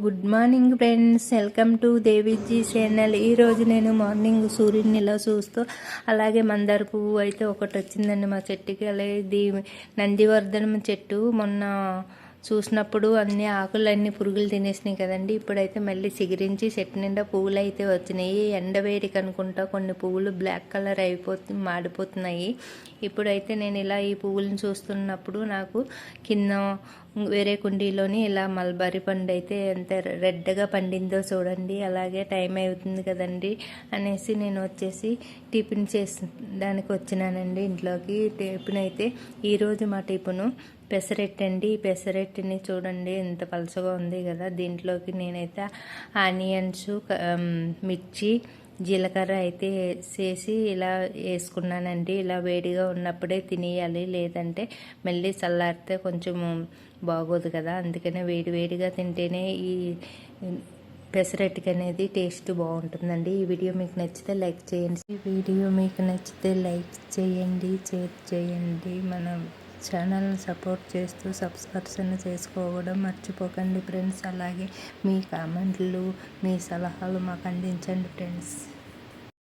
Good morning friends. Welcome to Deviji channel. ఈరోజు నేను morning సూర్యుడిని ఇలా చూస్తూ అలాగే మందార పువ్వు అయితే ఒకటి వచ్చిందండి మా చెట్టుకి. అలాగే ఇది నందివర్ధనం చెట్టు. మొన్న చూసినప్పుడు అన్ని ఆకులన్నీ పురుగులు తినేసినాయి కదండి. ఇప్పుడైతే మళ్ళీ చిగురించి చెట్టు నిండా పువ్వులు అయితే వచ్చినాయి ఎండవేడికి అనుకుంటా కొన్ని పువ్వులు బ్లాక్ కలర్ అయిపోతు మాడిపోతున్నాయి. ఇప్పుడైతే నేను ఇలా ఈ పువ్వులను చూస్తున్నప్పుడు నాకు కింద వేరే కుండీలోని ఇలా మల్బరీ పండు అయితే ఎంత రెడ్గా పండిందో చూడండి. అలాగే టైం అవుతుంది కదండి అనేసి నేను వచ్చేసి టిఫిన్ చేసి దానికి వచ్చినానండి ఇంట్లోకి. టిఫిన్ అయితే ఈరోజు మా టిఫిన్ పెసరెట్టండి ఈ పెసరెట్టిని చూడండి ఎంత పలసగా ఉంది కదా. దీంట్లోకి నేనైతే ఆనియన్స్ మిర్చి జీలకర్ర అయితే చేసి ఇలా వేసుకున్నానండి. ఇలా వేడిగా ఉన్నప్పుడే తినేయాలి. లేదంటే మళ్ళీ చల్లారితే కొంచెం బాగోదు కదా. అందుకనే వేడి వేడిగా తింటేనే ఈ పెసరట్టుకి అనేది టేస్ట్ బాగుంటుందండి. ఈ వీడియో మీకు నచ్చితే లైక్ చేయండి. ఈ వీడియో మీకు నచ్చితే లైక్ చేయండి షేర్ చేయండి. మనం ఛానల్ని సపోర్ట్ చేస్తూ సబ్స్క్రిప్షన్ చేసుకోవడం మర్చిపోకండి ఫ్రెండ్స్. అలాగే మీ కామెంట్లు మీ సలహాలు మాకు అందించండి ఫ్రెండ్స్.